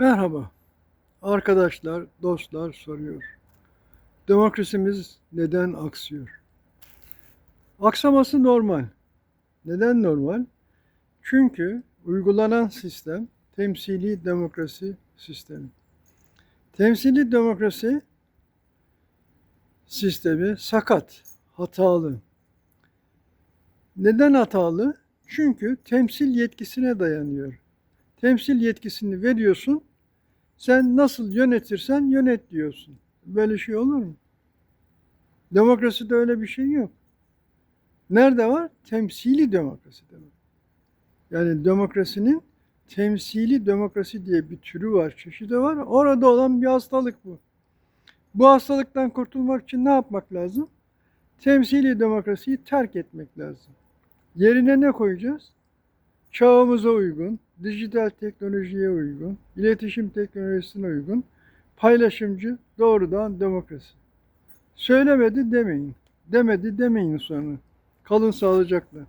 Merhaba. Arkadaşlar, dostlar soruyor. Demokrasimiz neden aksıyor? Aksaması normal. Neden normal? Çünkü uygulanan sistem temsili demokrasi sistemi. Temsili demokrasi sistemi sakat, hatalı. Neden hatalı? Çünkü temsil yetkisine dayanıyor. Temsil yetkisini veriyorsun, sen nasıl yönetirsen yönet diyorsun. Böyle şey olur mu? Demokraside öyle bir şey yok. Nerede var? Temsili demokraside var. Yani demokrasinin temsili demokrasi diye bir türü var, çeşidi var. Orada olan bir hastalık bu. Bu hastalıktan kurtulmak için ne yapmak lazım? Temsili demokrasiyi terk etmek lazım. Yerine ne koyacağız? Çağımıza uygun, dijital teknolojiye uygun, iletişim teknolojisine uygun, paylaşımcı, doğrudan demokrasi. Söylemedi demeyin. Demedi demeyin sonra. Kalın sağlıcakla.